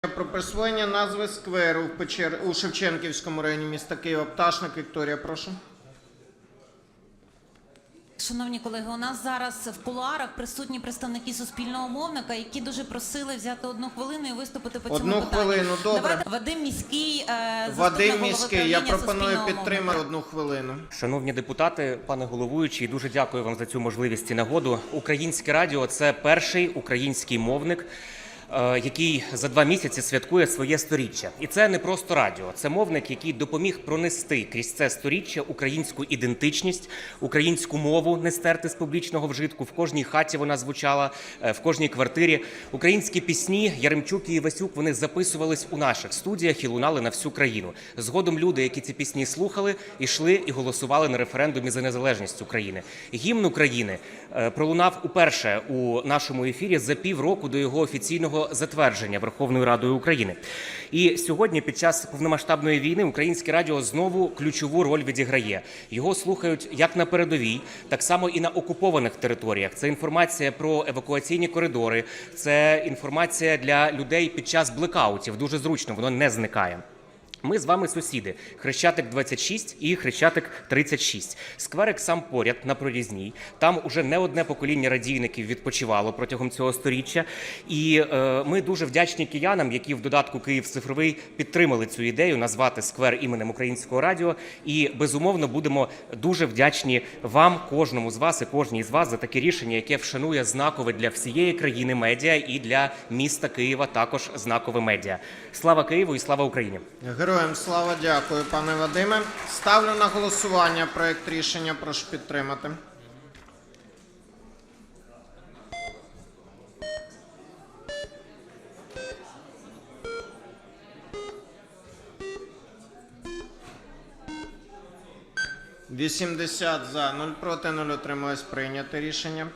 Про присвоєння назви скверу в Печер... у Шевченківському районі міста Києва. Пташник Вікторія, прошу. Шановні колеги, у нас зараз в кулуарах присутні представники суспільного мовника, які дуже просили взяти одну хвилину і виступити по цьому Одну питанню. хвилину, добре. Давайте Вадим міський, е, заступник Вадим голови міський, я пропоную суспільного підтримати мовника. одну хвилину. Шановні депутати, пане головуючий, дуже дякую вам за цю можливість і нагоду. Українське радіо це перший український мовник. Е, Який за два місяці святкує своє сторіччя, і це не просто радіо, це мовник, який допоміг пронести крізь це сторіччя українську ідентичність, українську мову не стерти з публічного вжитку. В кожній хаті вона звучала, е, в кожній квартирі. Українські пісні Яремчук і Івасюк вони записувались у наших студіях і лунали на всю країну. Згодом люди, які ці пісні слухали, йшли і голосували на референдумі за незалежність України. Гімн України е, пролунав уперше у нашому ефірі за півроку до його офіційного затвердження Верховною Радою України. І сьогодні, під час повномасштабної війни, українське радіо знову ключову роль відіграє. Його слухають як на передовій, так само і на окупованих територіях. Це інформація про евакуаційні коридори, це інформація для людей під час блекаутів. Дуже зручно, воно не зникає. Ми з вами сусіди. Хрещатик 26 і Хрещатик 36. Скверик сам поряд на прорізній. Там уже не одне покоління радійників відпочивало протягом цього сторіччя. І е, ми дуже вдячні киянам, які в додатку Київ цифровий підтримали цю ідею назвати сквер іменем українського радіо. І безумовно будемо дуже вдячні вам, кожному з вас і кожній з вас за таке рішення, яке вшанує знакове для всієї країни медіа і для міста Києва також знакове медіа. Слава Києву і слава Україні! Героям слава, дякую, пане Вадиме. Ставлю на голосування проект рішення. Прошу підтримати. Вісімдесят за, нуль проти, нуль утрималось прийняте рішення.